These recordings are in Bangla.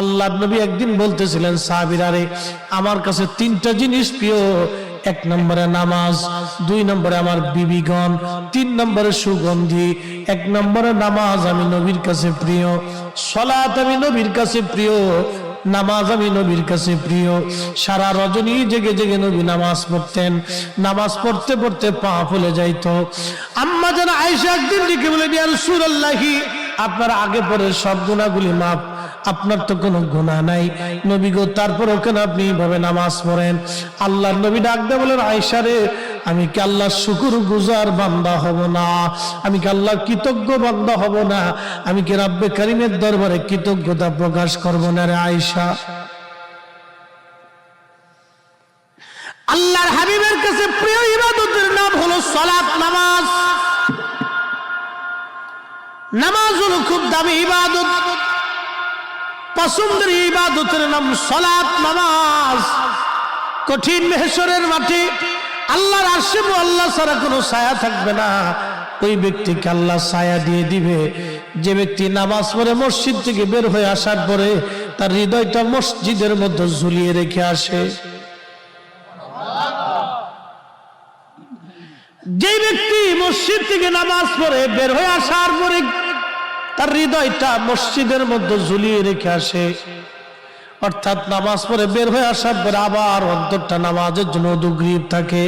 আল্লাহ নবী একদিন বলতেছিলেন, সাহাবিরারে, আমার কাছে তিনটা জিনিস প্রিয়। এক নম্বরে নামাজ, দুই নম্বরে আমার বিবিগণ, তিন নম্বরে সুগন্ধি, এক নম্বরে নামাজ আমি নবীর কাছে প্রিয় সলাত আমি নবীর কাছে প্রিয়, নামাজ আমি নবীর কাছে প্রিয়। সারা রজনী জেগে জেগে নবী নামাজ পড়তেন। নামাজ পড়তে পড়তে পা ফুলে যাইতো। আম্মা যেন আয়সা একদিন ডেকে বলে আপনার আগে পরে সব গুণাগুলি মাপ আপনার তো কোনো গুণা নাই। নবী গো, তারপর কেন আপনি এইভাবে নামাজ পড়েন। আল্লাহর নবী ডাকতে বলেন আয়সারে আমি কি আল্লাহর শুকুর গুজার বান্দা হব না? আমি কি আল্লাহর কৃতজ্ঞ বান্দা হব না? আমি কি রাব্বে করিমের দরবারে কৃতজ্ঞতা প্রকাশ করব না রে আয়সা আল্লাহর হাবিবের কাছে প্রিয় ইবাদতের নাম হলো সলাৎ নামাজ। নামাজ হলো খুব দামি ইবাদত। পছন্দের ইবাদতের নাম সলাৎ নামাজ। কঠিন মেহেশ্বরের মাঠে আল্লাহর আশেম আল্লাহ ছাড়া কোনো ছায়া থাকবে না। ওই ব্যক্তিকে আল্লাহ ছায়া দিয়ে দিবে। যে ব্যক্তি নামাজ পড়ে মসজিদ থেকে বের হয়ে আসার পরে তার হৃদয়টা মসজিদের মধ্যে ঝুলিয়ে রেখে আসে। যে ব্যক্তি মসজিদ থেকে নামাজ পড়ে বের হয়ে আসার পরে তার হৃদয়টা মসজিদের মধ্যে ঝুলিয়ে রেখে আসে। অর্থাৎ নামাজ পড়ে বের হয়ে আসার পরে আবার অন্তরটা নামাজের জন্য উদ্গ্রীব থাকে।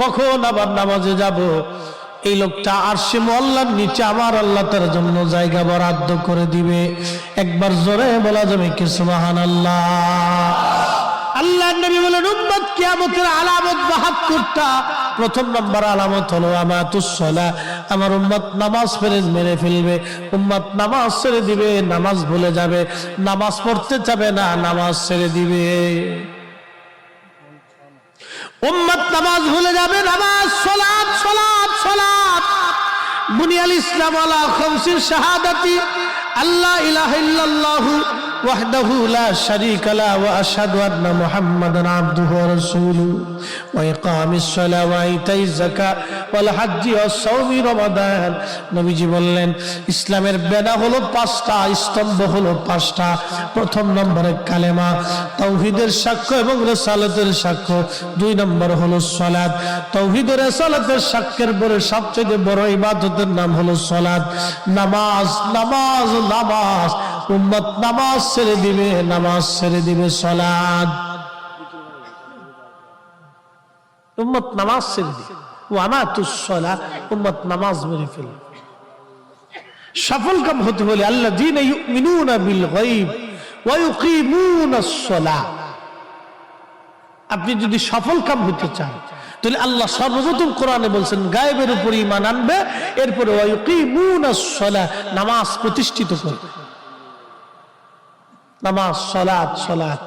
কখন আবার নামাজে যাব? এই লোকটা আর সে মল্লার নিচে আমার আল্লাহ তার জন্য জায়গা বরাদ্দ করে দিবে। একবার জোরে বলা যাবে কি সুবাহান আল্লাহ আল্লাহ নবী বলেন, উম্মত কিয়ামতের আলামত বাহাত্তরটা। প্রথম নম্বর আলামত হলো আমাতুসলা আমার উম্মত নামাজ ফেরেজ মেরে ফেলবে। উম্মত নামাজ ছেড়ে দিবে, নামাজ ভুলে যাবে। নামাজ পড়তে যাবে না, নামাজ ছেড়ে দিবে। উম্মত নামাজ ভুলে যাবে, নামাজ সলাৎ সলাৎ সলাৎ। বুনিয়াল ইসলাম আলা খমসির শাহাদাতি। আল্লাহ ইলাহা ইল্লাল্লাহু وحده لا شريك له واشهد ان محمدا عبده ورسوله واقام الصلاه وايتاء الزكاه والحج والصوم رمضان নবীজি বললেন ইসলামের বেদা হলো পাঁচটা স্তম্ভ হলো পাঁচটা প্রথম নম্বরে কালেমা তৌহিদের সাক্ষ্য এবং রেসালাতের সাক্ষ্য দুই নম্বর হলো সলাদ তৌহিদের রেসালাতের সাক্ষ্যের পরে সবচেয়ে বড় ইবাদতের নাম হলো সলাদ নামাজ নামাজ নামাজ, উম্মত নামাজ ছেড়ে দিবে, নামাজ ছেড়ে দিবে সলাদ। উম্মত নামাজ ছেড়ে দিবে। ও আমার তুসলা উম্মত নামাজ মেরে ফেলে সফল কাম হতে হলে আল্লাহ দিন ইউমিনুনা বিল গায়ব ওয়া ইউকিমুনাস সালাহ আপনি যদি সফল কাম হতে চান তাহলে আল্লাহ সর্বপ্রথম কোরআনে বলছেন, গায়েবের উপর ইমান আনবে, এরপরে নামাজ প্রতিষ্ঠিত করবে। নামাজ, সলাৎ সলাৎ।